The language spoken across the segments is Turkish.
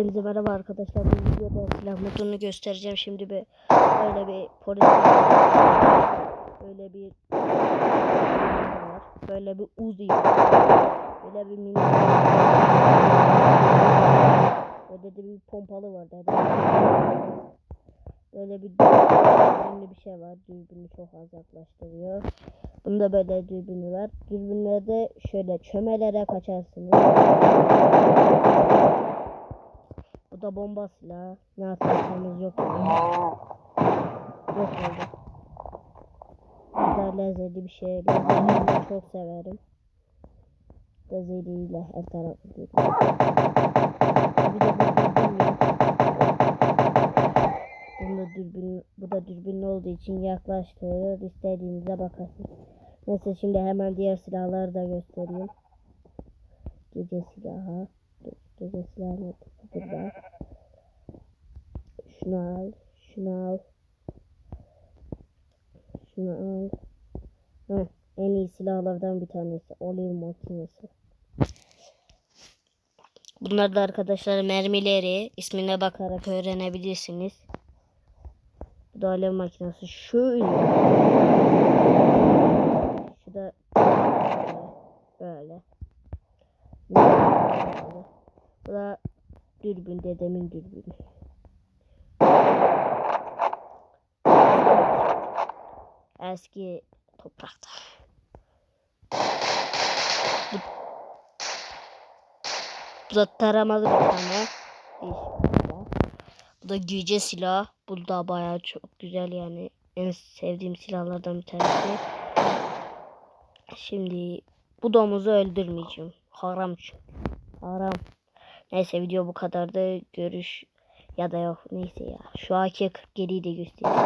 Hepinize merhaba arkadaşlar. Bu videoda silah modunu göstereceğim. Şimdi bir böyle bir polis böyle bir. Böyle bir Uzi. Böyle bir mini Böyle de bir pompalı var dedi. Böyle bir dürbünlü bir şey var. Dürbünü çok az yaklaştırıyor. Bunda böyle dürbünü var. Dürbünlerde şöyle çömelere kaçarsınız. Bu da bomba silahı. Ne yaparsanız yok. Yok oldu. Bu da lezzetli bir şey. Lezzetli çok severim. Lezzetliyle her tarafı değil. Bir de bu dürbün yok. Dürbün, bu da dürbünlü olduğu için yaklaştırır. İstediğinize bakarsınız. Neyse şimdi hemen diğer silahları da göstereyim. Gece silahı. Gece silahı? Burada. Şunu al. Şunu al. Şunu al. Heh, en iyi silahlardan bir tanesi. Olive makinesi. Bunlar da arkadaşlar mermileri ismine bakarak öğrenebilirsiniz. Bu da alev makinesi. Şöyle. Şu da böyle. Böyle. Bu da dürbün dedemin dürbünü. Eski toprakta. Bu, da taramalı bir tane. Bu da güce silah. Bu da bayağı çok güzel yani. En sevdiğim silahlardan bir tanesi. Şimdi bu domuzu öldürmeyeceğim. Haram çünkü. Haram. Neyse video bu kadardı. Görüş ya da yok. Neyse ya. Şu AK-47'yi de göstereyim.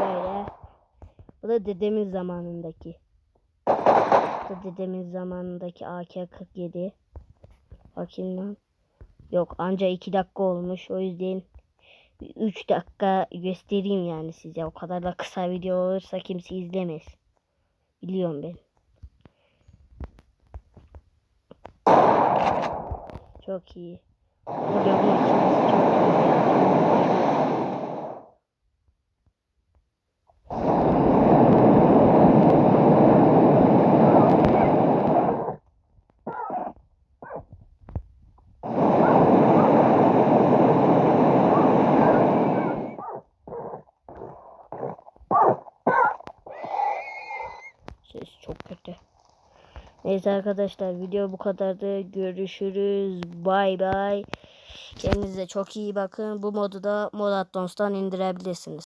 Böyle. Bu da dedemin zamanındaki. Bu da dedemin zamanındaki AK-47. Bakayım lan. Yok anca 2 dakika olmuş. O yüzden 3 dakika göstereyim yani size. O kadar da kısa video olursa kimse izlemez. Biliyorum ben. Çok iyi. Burada bu makinesi çok iyi. Ses çok kötü. Neyse arkadaşlar video bu kadardı. Görüşürüz. Bay bay. Kendinize çok iyi bakın. Bu modu da Mod Addons'tan indirebilirsiniz.